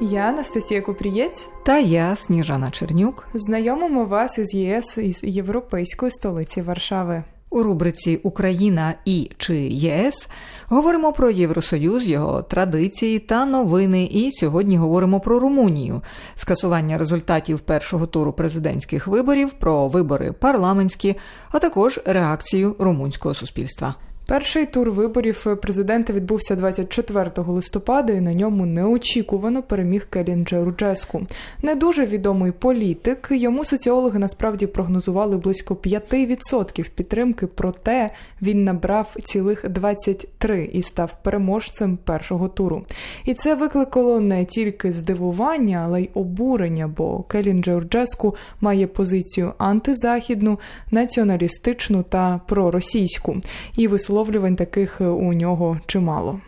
Я Анастасія Купрієць. Та я, Сніжана Чернюк. Знайомимо вас із ЄС із європейської столиці Варшави. У рубриці Україна і чи ЄС говоримо про Євросоюз, його традиції та новини. І сьогодні говоримо про Румунію, скасування результатів першого туру президентських виборів, про вибори парламентські, а також реакцію румунського суспільства. Перший тур виборів президента відбувся 24 листопада, і на ньому неочікувано переміг Келін Джеруджеску. Не дуже відомий політик. Йому соціологи насправді прогнозували близько 5% підтримки. Проте він набрав цілих 23 і став переможцем першого туру. І це викликало не тільки здивування, але й обурення. Бо Келін Джеруджеску має позицію антизахідну, націоналістичну та проросійську. І висловлювання висловлювань таких у нього чимало.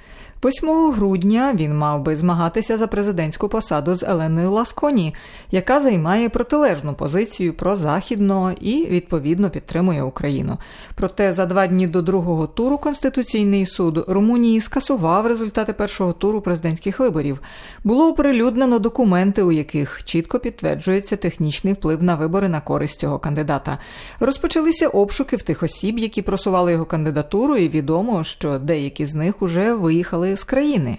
8 грудня він мав би змагатися за президентську посаду з Еленою Ласконі, яка займає протилежну позицію про західно і відповідно підтримує Україну. Проте за два дні до другого туру Конституційний суд Румунії скасував результати першого туру президентських виборів. Було оприлюднено документи, у яких чітко підтверджується технічний вплив на вибори на користь цього кандидата. Розпочалися обшуки в тих осіб, які просували його кандидатуру, і відомо, що деякі з них уже виїхали з країни.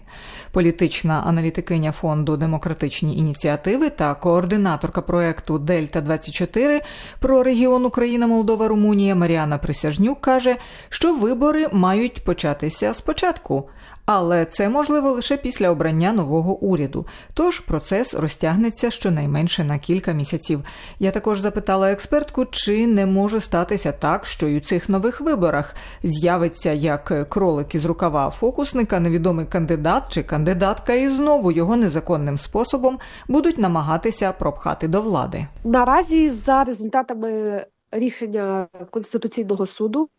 Політична аналітикиня фонду демократичні ініціативи та координаторка проекту Дельта 24 про регіон Україна, Молдова, Румунія Маріана Присяжнюк каже, що вибори мають початися спочатку. Але це можливо лише після обрання нового уряду. Тож процес розтягнеться щонайменше на кілька місяців. Я також запитала експертку, чи не може статися так, що й у цих нових виборах з'явиться як кролик із рукава фокусника, невідомий кандидат чи кандидатка, і знову його незаконним способом будуть намагатися пропхати до влади. Наразі за результатами рішення конституційного суду.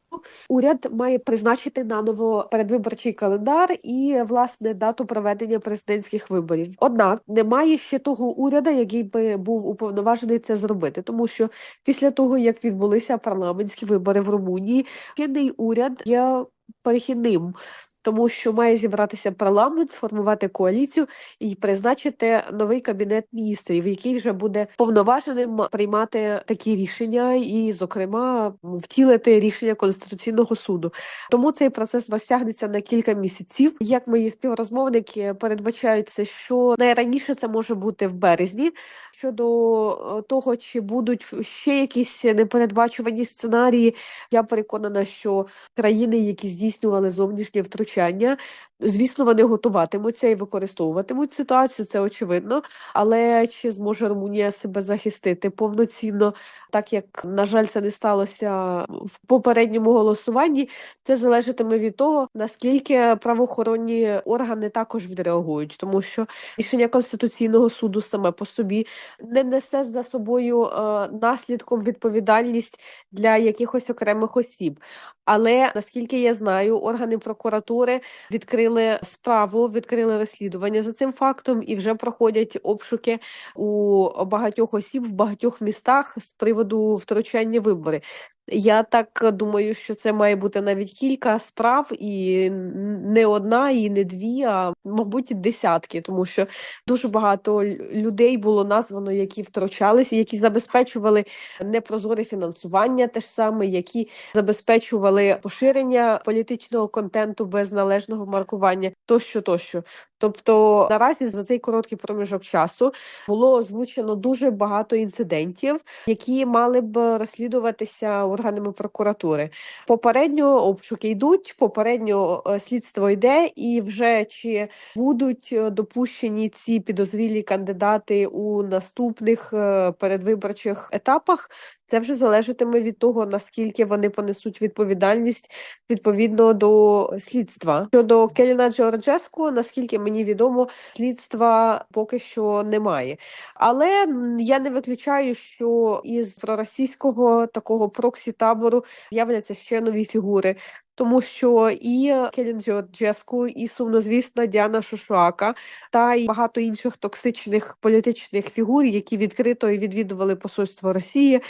Уряд має призначити наново передвиборчий календар і власне дату проведення президентських виборів. Однак немає ще того уряду, який би був уповноважений це зробити, тому що після того як відбулися парламентські вибори в Румунії, чинний уряд є перехідним тому що має зібратися парламент, сформувати коаліцію і призначити новий кабінет міністрів, який вже буде повноваженим приймати такі рішення, і, зокрема, втілити рішення конституційного суду. Тому цей процес розтягнеться на кілька місяців. Як мої співрозмовники передбачаються, що найраніше це може бути в березні. Щодо того, чи будуть ще якісь непередбачувані сценарії, я переконана, що країни, які здійснювали зовнішнє втручання, звісно, вони готуватимуться і використовуватимуть ситуацію, це очевидно. Але чи зможе Румунія себе захистити повноцінно, так як на жаль, це не сталося в попередньому голосуванні, це залежатиме від того, наскільки правоохоронні органи також відреагують, тому що рішення конституційного суду саме по собі не несе за собою е, наслідком відповідальність для якихось окремих осіб. Але наскільки я знаю, органи прокуратури відкрили справу, відкрили розслідування за цим фактом і вже проходять обшуки у багатьох осіб в багатьох містах з приводу втручання вибори. Я так думаю, що це має бути навіть кілька справ, і не одна, і не дві, а мабуть, десятки, тому що дуже багато людей було названо, які втручалися, які забезпечували непрозоре фінансування, те ж саме, які забезпечували поширення політичного контенту без належного маркування, тощо, тощо. Тобто наразі за цей короткий проміжок часу було озвучено дуже багато інцидентів, які мали б розслідуватися органами прокуратури. Попередньо обшуки йдуть, попередньо е, слідство йде, і вже чи будуть е, допущені ці підозрілі кандидати у наступних е, передвиборчих етапах. Це вже залежатиме від того, наскільки вони понесуть відповідальність відповідно до слідства. Щодо Келіна Джорджеску, наскільки мені відомо, слідства поки що немає. Але я не виключаю, що із проросійського такого проксі табору з'являться ще нові фігури. Тому що і Келін Джорджеску, і сумнозвісна Діана Шошуака та й багато інших токсичних політичних фігур, які відкрито і відвідували посольство Росії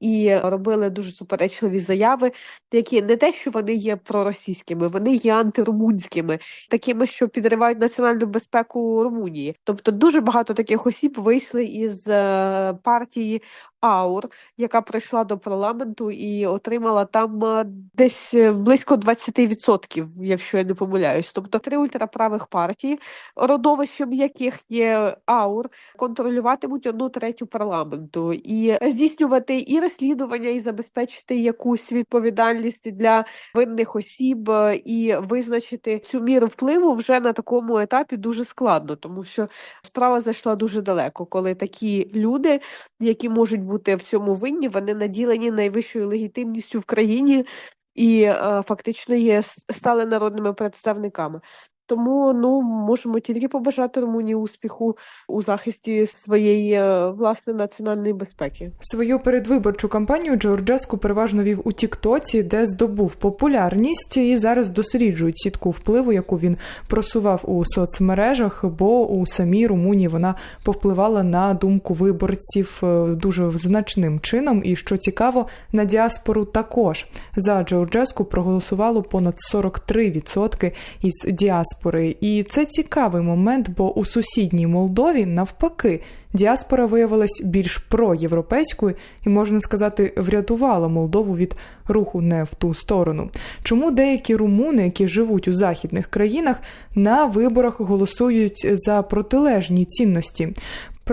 і робили дуже суперечливі заяви, які не те, що вони є проросійськими, вони є антирумунськими, такими, що підривають національну безпеку Румунії. Тобто дуже багато таких осіб вийшли із е, партії Аур, яка прийшла до парламенту і отримала там е, десь е, близько 20%, якщо я не помиляюсь. Тобто три ультраправих партії, родовищем яких є Аур, контролюватимуть одну третю парламенту і здійснювати і розслідування, і забезпечити якусь відповідальність для винних осіб, е, і визначити цю міру впливу вже на такому етапі дуже складно, тому що справа зайшла дуже далеко, коли такі люди, які можуть бути в цьому винні, вони наділені найвищою легітимністю в країні і е, фактично є стали народними представниками. Тому ну можемо тільки побажати Румунії успіху у захисті своєї е, власне національної безпеки. Свою передвиборчу кампанію Джорджеску переважно вів у Тіктоці, де здобув популярність, і зараз досліджують сітку впливу, яку він просував у соцмережах, бо у самій Румунії вона повпливала на думку виборців е, дуже значним чином. І що цікаво, на діаспору також за Джорджеску проголосувало понад 43% із діаспори. І це цікавий момент, бо у сусідній Молдові навпаки. Діаспора виявилась більш проєвропейською і, можна сказати, врятувала Молдову від руху не в ту сторону. Чому деякі румуни, які живуть у західних країнах, на виборах голосують за протилежні цінності?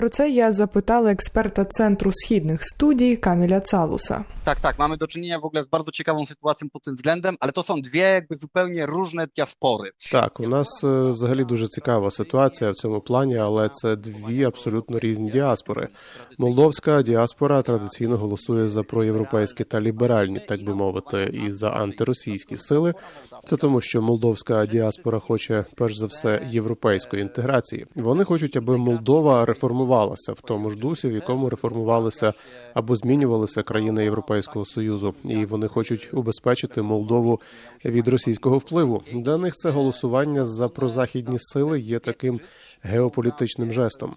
Про це я запитала експерта Центру східних студій Каміля Цалуса. Tak, tak, mamy do czynienia w ogóle z bardzo ciekawą sytuacją pod tym względem, ale to są dwie jakby zupełnie różne diaspory. Так, у нас е, взагалі дуже цікава ситуація в цьому плані, але це дві абсолютно різні діаспори. Молдовська діаспора традиційно голосує за проєвропейські та ліберальні, так би мовити, і за антиросійські сили. Це тому, що молдовська діаспора хоче перш за все європейської інтеграції. Вони хочуть, аби Молдова реформувалася в тому ж дусі, в якому реформувалися або змінювалися країни Європейського союзу, і вони хочуть убезпечити Молдову від російського впливу. Для них це голосування за прозахідні сили є таким геополітичним жестом.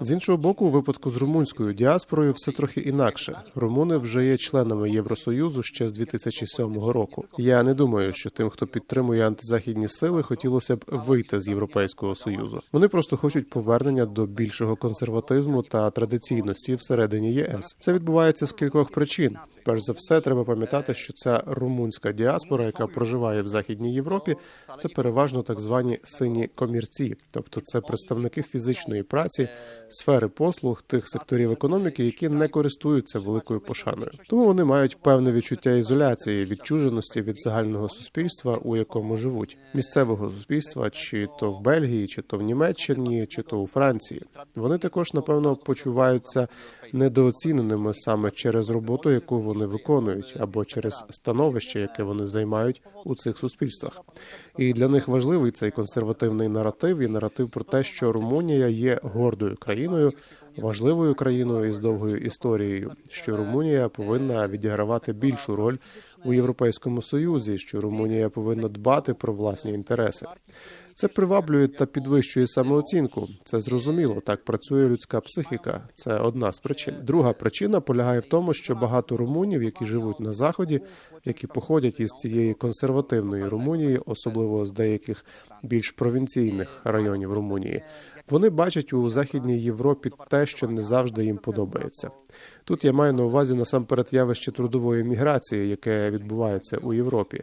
З іншого боку, у випадку з румунською діаспорою все трохи інакше. Румуни вже є членами Євросоюзу ще з 2007 року. Я не думаю, що тим, хто підтримує антизахідні сили, хотілося б вийти з Європейського союзу. Вони просто хочуть повернення до більшого консерватизму та традиційності всередині ЄС. Це відбувається з кількох причин. Перш за все, треба пам'ятати, що ця румунська діаспора, яка проживає в західній Європі, це переважно так звані сині комірці, тобто це представники фізичної праці, сфери послуг тих секторів економіки, які не користуються великою пошаною. Тому вони мають певне відчуття ізоляції, відчуженості від загального суспільства, у якому живуть, місцевого суспільства, чи то в Бельгії, чи то в Німеччині, чи то у Франції. Вони також напевно почуваються недооціненими саме через роботу, яку вони виконують, або через становище, яке вони займають у цих суспільствах. І для них важливий цей консервативний наратив і наратив про те, що Румунія є гордою країною, важливою країною із довгою історією, що Румунія повинна відігравати більшу роль у Європейському Союзі, що Румунія повинна дбати про власні інтереси. Це приваблює та підвищує самооцінку. Це зрозуміло. Так працює людська психіка. Це одна з причин. Друга причина полягає в тому, що багато румунів, які живуть на заході, які походять із цієї консервативної Румунії, особливо з деяких більш провінційних районів Румунії, вони бачать у західній Європі те, що не завжди їм подобається. Тут я маю на увазі насамперед явище трудової міграції, яке відбувається у Європі.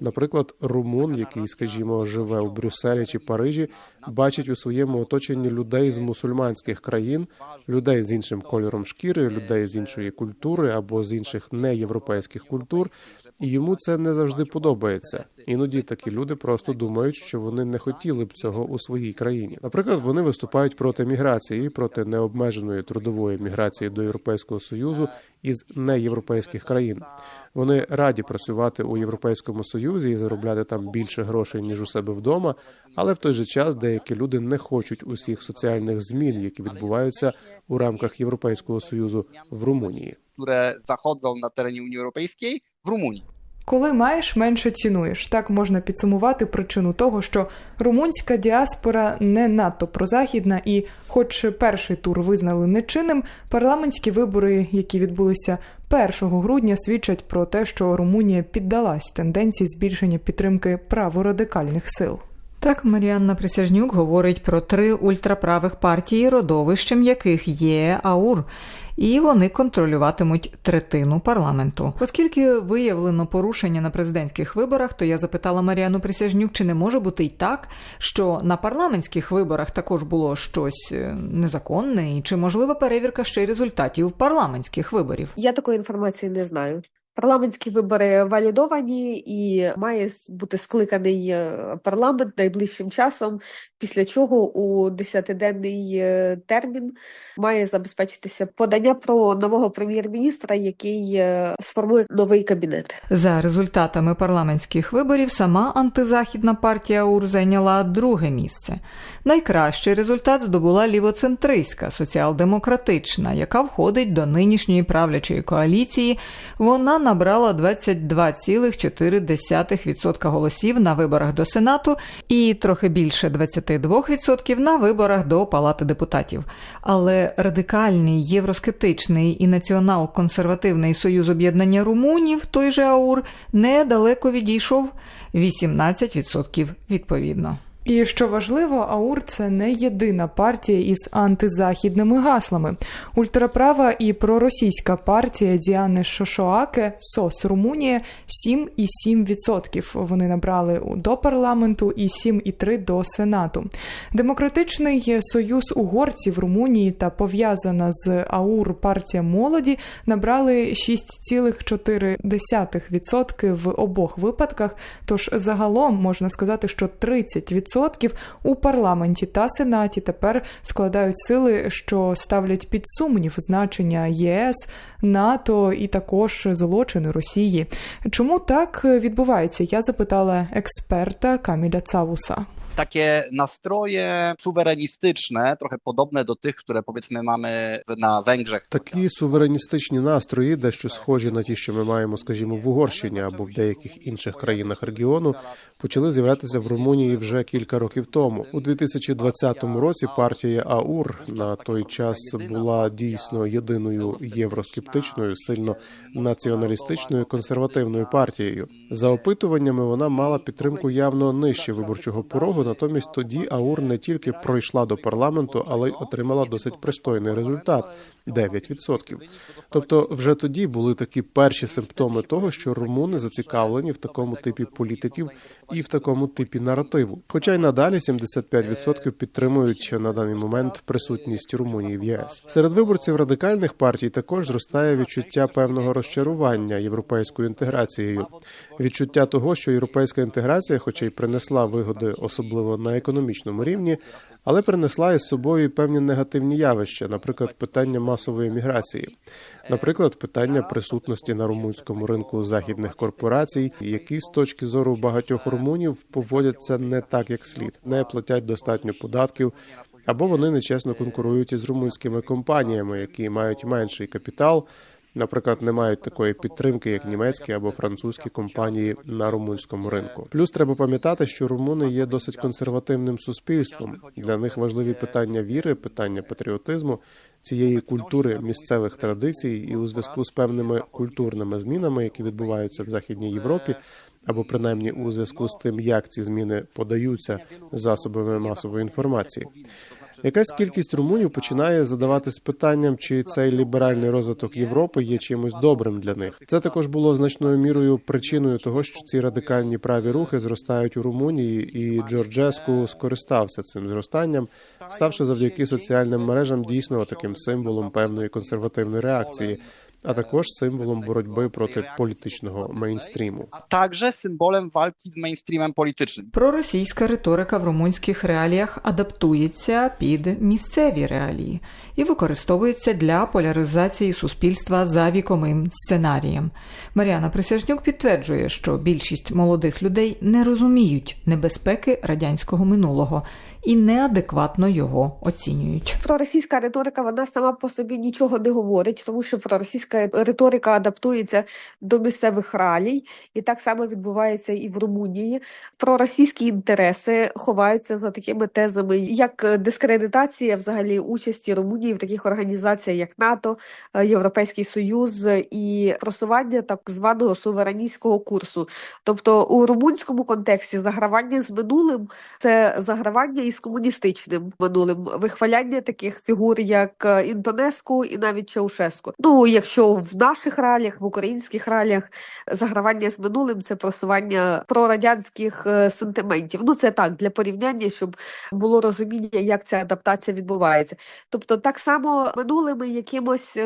Наприклад, румун, який, скажімо, живе у Брюсселі чи Парижі, бачить у своєму оточенні людей з мусульманських країн, людей з іншим кольором шкіри, людей з іншої культури або з інших неєвропейських культур, і йому це не завжди подобається. Іноді такі люди просто думають, що вони не хотіли б цього у своїй країні. Наприклад, вони виступають проти міграції, проти необмеженої трудової міграції до Європейського союзу із неєвропейських країн. Вони раді працювати у Європейському Союзі і заробляти там більше грошей ніж у себе вдома, але в той же час деякі люди не хочуть усіх соціальних змін, які відбуваються у рамках Європейського союзу в Румунії. które zachodzą na terenie Unii Europejskiej w Румунії. Коли маєш, менше цінуєш. Так можна підсумувати причину того, що румунська діаспора не надто прозахідна, і, хоч перший тур визнали нечинним, парламентські вибори, які відбулися 1 грудня, свідчать про те, що Румунія піддалась тенденції збільшення підтримки праворадикальних сил. Так, Маріанна Присяжнюк говорить про три ультраправих партії, родовищем яких є АУР, і вони контролюватимуть третину парламенту. Оскільки виявлено порушення на президентських виборах, то я запитала Маріану Присяжнюк, чи не може бути й так, що на парламентських виборах також було щось е, незаконне, і чи можлива перевірка ще й результатів парламентських виборів? Я такої інформації не знаю. Парламентські вибори валідовані і має бути скликаний е, парламент найближчим часом, після чого у 10-денний е, термін має забезпечитися подання про нового прем'єр-міністра, який е, сформує новий кабінет. За результатами парламентських виборів сама антизахідна партія УР зайняла друге місце. Найкращий результат здобула лівоцентристська соціал-демократична, яка входить до нинішньої правлячої коаліції. Вона набрала 22,4% голосів на виборах до Сенату і трохи більше 22% на виборах до Палати депутатів. Але радикальний євроскептичний і націонал-консервативний союз об'єднання румунів, той же АУР, недалеко відійшов 18% відповідно. І що важливо, АУР це не єдина партія із антизахідними гаслами. Ультраправа і проросійська партія Діани Шошоаке СОС Румунія 7,7% вони набрали до парламенту і 7,3% до Сенату. Демократичний союз угорців Румунії та пов'язана з АУР партія молоді набрали 6,4% в обох випадках. Тож загалом можна сказати, що 30% у парламенті та сенаті тепер складають сили, що ставлять під сумнів значення ЄС, НАТО і також злочини Росії. Чому так відбувається? Я запитала експерта Каміля Цавуса. Takie nastroje suwerenistyczne, trochę podobne do tych, które powiedzmy mamy na Węgrzech. Такі сувереністичні настрої, дещо схожі на ті, що ми маємо, скажімо, в Угорщині або в деяких інших країнах регіону, почали з'являтися в Румунії вже кілька років тому. У 2020 році партія АУР на той час була дійсно єдиною євроскептичною, сильно націоналістичною консервативною партією. За опитуваннями вона мала підтримку явно нижче виборчого порогу. Натомість тоді АУР не тільки пройшла до парламенту, але й отримала досить пристойний результат 9%. Тобто, вже тоді були такі перші симптоми того, що румуни зацікавлені в такому типі політиків і в такому типі наративу. Хоча й надалі 75% підтримують на даний момент присутність Румунії в ЄС. Серед виборців радикальних партій також зростає відчуття певного розчарування європейською інтеграцією, відчуття того, що європейська інтеграція, хоча й принесла вигоди, особливо на економічному рівні, але принесла із собою певні негативні явища, наприклад, питання масової міграції, наприклад, питання присутності на румунському ринку західних корпорацій, які з точки зору багатьох румунів поводяться не так, як слід, не платять достатньо податків. Або вони нечесно конкурують із румунськими компаніями, які мають менший капітал, наприклад, не мають такої підтримки, як німецькі або французькі компанії на румунському ринку. Плюс треба пам'ятати, що румуни є досить консервативним суспільством. Для них важливі питання віри, питання патріотизму, цієї культури місцевих традицій, і у зв'язку з певними культурними змінами, які відбуваються в західній Європі. Або принаймні у зв'язку з тим, як ці зміни подаються засобами масової інформації, Якась кількість румунів починає задаватись питанням, чи цей ліберальний розвиток Європи є чимось добрим для них. Це також було значною мірою причиною того, що ці радикальні праві рухи зростають у Румунії, і Джорджеску скористався цим зростанням, ставши завдяки соціальним мережам дійсно таким символом певної консервативної реакції. А також символом боротьби проти політичного мейнстріму. A także symbolem walki z mainstreamem politycznym. Проросійська риторика в румунських реаліях адаптується під місцеві реалії і використовується для поляризації суспільства за віковим сценарієм. Мар'яна Присяжнюк підтверджує, що більшість молодих людей не розуміють небезпеки радянського минулого і неадекватно його оцінюють. Проросійська риторика вона сама по собі нічого не говорить, тому що проросійська риторика адаптується до місцевих реалій, і так само відбувається і в Румунії. Проросійські інтереси ховаються за такими тезами, як дискредитація взагалі участі Румунії в таких організаціях, як НАТО, Європейський Союз і просування так званого сувереністського курсу. Тобто у румунському контексті загравання з минулим це загравання із комуністичним минулим, вихваляння таких фігур, як е, Інтонеску і навіть Чаушеску. Ну, якщо в наших реаліях, в українських реаліях загравання з минулим це просування прорадянських е, сентиментів. Ну, це так для порівняння, щоб було розуміння, як ця адаптація відбувається. Тобто, так само минулими якимось.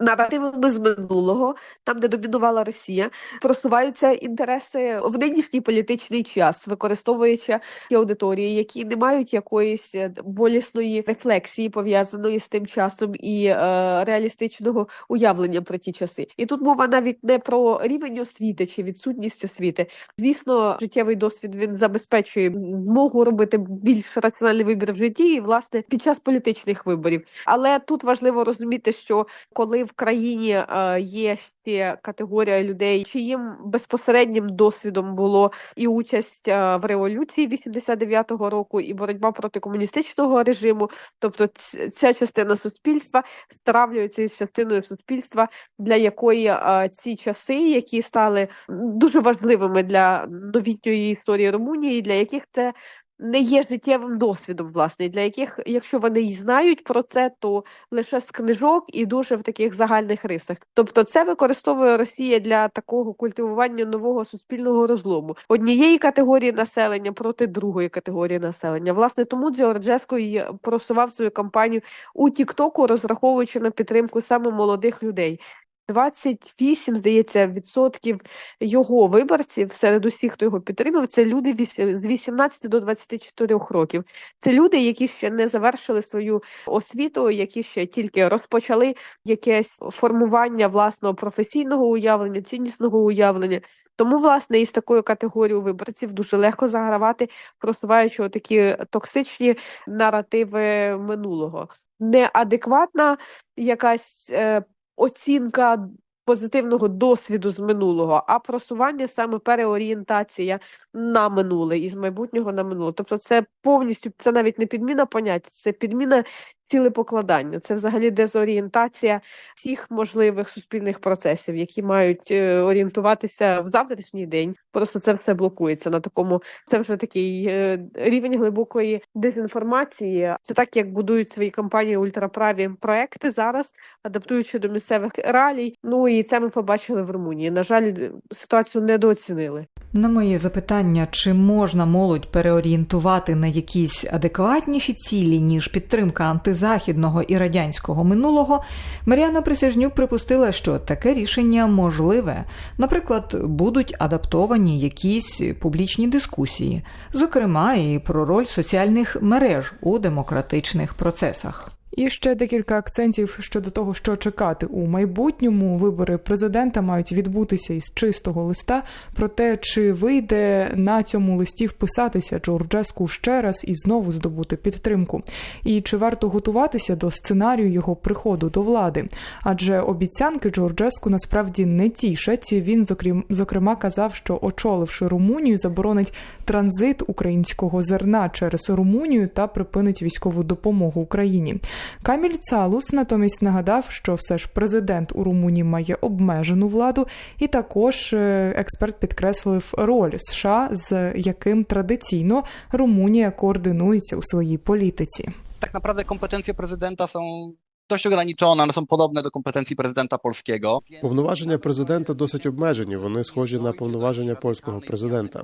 Наративами з минулого, там де домінувала Росія, просуваються інтереси в нинішній політичний час, використовуючи ті аудиторії, які не мають якоїсь е, болісної рефлексії пов'язаної з тим часом і е, реалістичного уявлення про ті часи. І тут мова навіть не про рівень освіти чи відсутність освіти. Звісно, життєвий досвід він забезпечує змогу робити більш раціональний вибір в житті, і власне під час політичних виборів. Але тут важливо розуміти, що коли в країні е, є ще категорія людей, чиїм безпосереднім досвідом було і участь е, в революції 89-го року, і боротьба проти комуністичного режиму, тобто ця частина суспільства стравлюється із частиною суспільства, для якої е, ці часи, які стали дуже важливими для новітньої історії Румунії, для яких це не є життєвим досвідом, власне, для яких, якщо вони й знають про це, то лише з книжок і дуже в таких загальних рисах. Тобто, це використовує Росія для такого культивування нового суспільного розлому однієї категорії населення проти другої категорії населення. Власне, тому Джорджеско й просував свою кампанію у Тіктоку, розраховуючи на підтримку саме молодих людей. 28, здається, відсотків його виборців серед усіх, хто його підтримав, це люди з 18 до 24 років. Це люди, які ще не завершили свою освіту, які ще тільки розпочали якесь формування власного професійного уявлення, ціннісного уявлення. Тому, власне, із такою категорією виборців дуже легко загравати, просуваючи такі токсичні наративи минулого. Неадекватна якась е, оцінка позитивного досвіду з минулого, а просування саме переорієнтація на минуле із майбутнього на минуле. Тобто, це повністю це навіть не підміна поняття, це підміна цілепокладання. Це взагалі дезорієнтація всіх можливих суспільних процесів, які мають е, орієнтуватися в завтрашній день. Просто це все блокується на такому. Це вже такий е, рівень глибокої дезінформації. Це так, як будують свої кампанії ультраправі проекти зараз, адаптуючи до місцевих реалій. Ну і це ми побачили в Румунії. На жаль, ситуацію недооцінили. На моє запитання, чи можна молодь переорієнтувати на якісь адекватніші цілі, ніж підтримка антизахідного і радянського минулого, Мар'яна Присяжнюк припустила, що таке рішення можливе. Наприклад, будуть адаптовані якісь публічні дискусії, зокрема і про роль соціальних мереж у демократичних процесах. І ще декілька акцентів щодо того, що чекати у майбутньому. Вибори президента мають відбутися із чистого листа. Про те, чи вийде на цьому листі вписатися Джорджеску ще раз і знову здобути підтримку, і чи варто готуватися до сценарію його приходу до влади? Адже обіцянки Джорджеску насправді не тішать. Він зокрім зокрема казав, що очоливши Румунію, заборонить транзит українського зерна через Румунію та припинить військову допомогу Україні. Каміль Цалус натомість нагадав, що все ж президент у Румунії має обмежену владу, і також е, експерт підкреслив роль США, з яким традиційно Румунія координується у своїй політиці. Tak naprawdę kompetencje prezydenta są dość ograniczone, one są podobne do kompetencji prezydenta polskiego. Повноваження президента досить обмежені. Вони схожі на повноваження польського президента.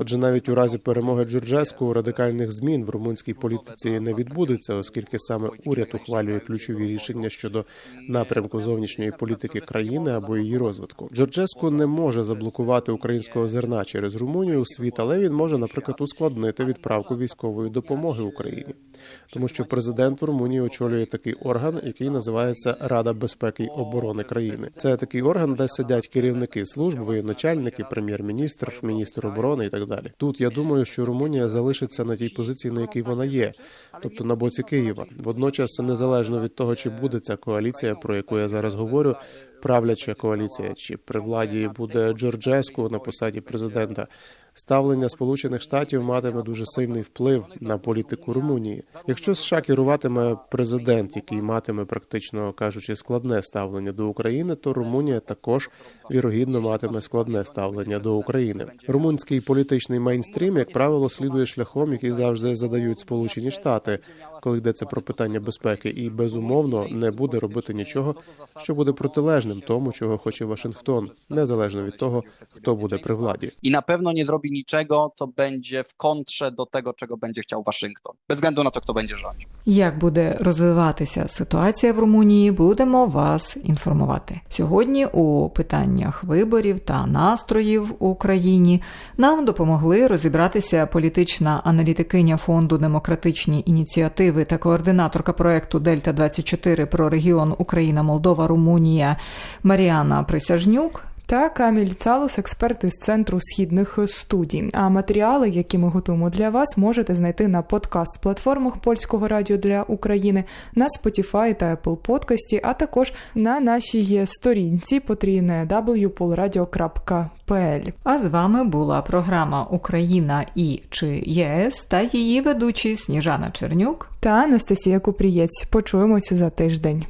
Отже, навіть у разі перемоги Джорджеску радикальних змін в румунській політиці не відбудеться, оскільки саме уряд ухвалює ключові рішення щодо напрямку зовнішньої політики країни або її розвитку. Джорджеску не може заблокувати українського зерна через Румунію у світ, але він може, наприклад, ускладнити відправку військової допомоги Україні, тому що президент в Румунії очолює такий орган. який називається Рада безпеки й оборони країни. Це такий орган, де сидять керівники служб, воєначальники, прем'єр-міністр, міністр оборони і так далі. Тут я думаю, що Румунія залишиться на тій позиції, на якій вона є, тобто на боці Києва. Водночас, незалежно від того, чи буде ця коаліція, про яку я зараз говорю, правляча коаліція, чи при владі буде Джорджеску на посаді президента. Ставлення Сполучених Штатів матиме дуже сильний вплив на політику Румунії. Якщо США керуватиме президент, який матиме практично кажучи складне ставлення до України, то Румунія також вірогідно матиме складне ставлення до України. Румунський політичний мейнстрім, як правило, слідує шляхом, який завжди задають Сполучені Штати, коли йдеться про питання безпеки, і безумовно не буде робити нічого, що буде протилежним тому, чого хоче Вашингтон, незалежно від того, хто буде при владі. I na pewno nie zrobi niczego, co będzie w kontrze do tego, czego będzie chciał Waszyngton. Bez względu na to, kto będzie rządził. Як буде розвиватися ситуація в Румунії, будемо вас інформувати. Сьогодні у питаннях виборів та настроїв у Україні нам допомогли розібратися політична аналітикиня фонду демократичні ініціативи та координаторка проекту Дельта 24 про регіон Україна, Молдова, Румунія Маріана Присяжнюк. Та Каміль Цалус, експерт із центру східних студій. А матеріали, які ми готуємо для вас, можете знайти на подкаст-платформах польського радіо для України, на Spotify та Apple Подкасті, а також на нашій сторінці потрійне www.polradio.pl. А з вами була програма Україна і чи ЄС та її ведучі Сніжана Чернюк. та Анастасія Купрієць. Почуємося за тиждень.